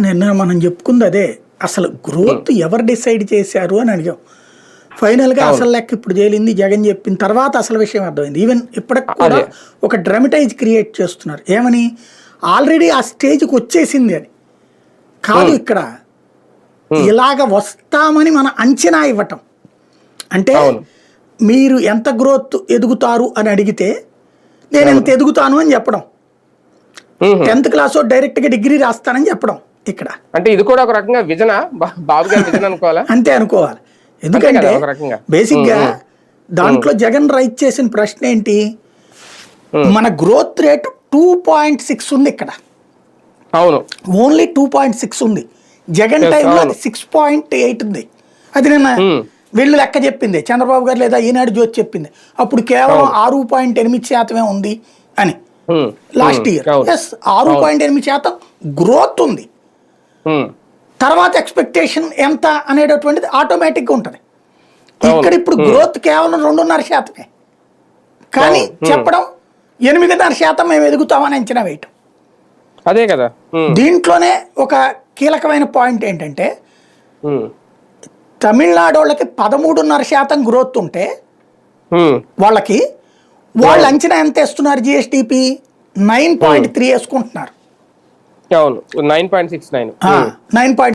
నిన్న మనం చెప్పుకుంది అదే. అసలు గ్రోత్ ఎవరు డిసైడ్ చేశారు అని అడిగాం. ఫైనల్గా అసలు లెక్క ఇప్పుడు తేలింది జగన్ చెప్పిన తర్వాత అసలు విషయం అర్థమైంది. ఈవెన్ ఇప్పటికి కూడా. ఒక డ్రమటైజ్ క్రియేట్ చేస్తున్నారు. ఏమని? ఆల్రెడీ ఆ స్టేజ్కి వచ్చేసింది అని కాదు ఇక్కడ. ఇలాగ వస్తామని మన అంచనా ఇవ్వటం. అంటే. మీరు ఎంత గ్రోత్ ఎదుగుతారు అని అడిగితే నేను ఎంత ఎదుగుతాను అని చెప్పడం. టెన్త్ క్లాస్ డైరెక్ట్గా డిగ్రీ రాస్తానని చెప్పడం. ఇక్కడ. అంటే ఇది కూడా ఒక రకంగా విజనా బాబు గారి విజన్ అనుకోవాలా? అంతే అనుకోవాలి. ఎందుకంటే. బేసిక్గా దాంట్లో జగన్ రైట్ చేసిన ప్రశ్న ఏంటి? మన growth rate two point six ఉంది ఇక్కడ. అవును. ఓన్లీ టూ పాయింట్ సిక్స్ ఉంది. జగన్ టైంలో. అది సిక్స్ పాయింట్ ఎయిట్ ఉంది. అది నిన్న. వీళ్ళు లెక్క చెప్పింది. చంద్రబాబు గారు లేదా ఈనాడు జ్యోతి చెప్పింది. అప్పుడు కేవలం ఆరు పాయింట్ ఎనిమిది శాతమే ఉంది అని. లాస్ట్. ఇయర్. ఎస్ ఆరు పాయింట్ ఎనిమిది శాతం గ్రోత్ ఉంది. తర్వాత ఎక్స్పెక్టేషన్ ఎంత అనేటటువంటిది ఆటోమేటిక్గా ఉంటుంది. ఇక్కడ ఇప్పుడు గ్రోత్ కేవలం రెండున్నర శాతమే. కానీ. చెప్పడం ఎనిమిదిన్నర శాతం మేము ఎదుగుతామని అంచనా వేయటం. అదే కదా. దీంట్లోనే ఒక కీలకమైన పాయింట్ ఏంటంటే. తమిళనాడు వాళ్ళకి పదమూడున్నర శాతం గ్రోత్ ఉంటే. వాళ్ళకి వాళ్ళు అంచనా ఎంత వేస్తున్నారు జిఎస్టిపి నైన్ పాయింట్ త్రీ వేసుకుంటున్నారు. అవును. Nine point six nine. Nine point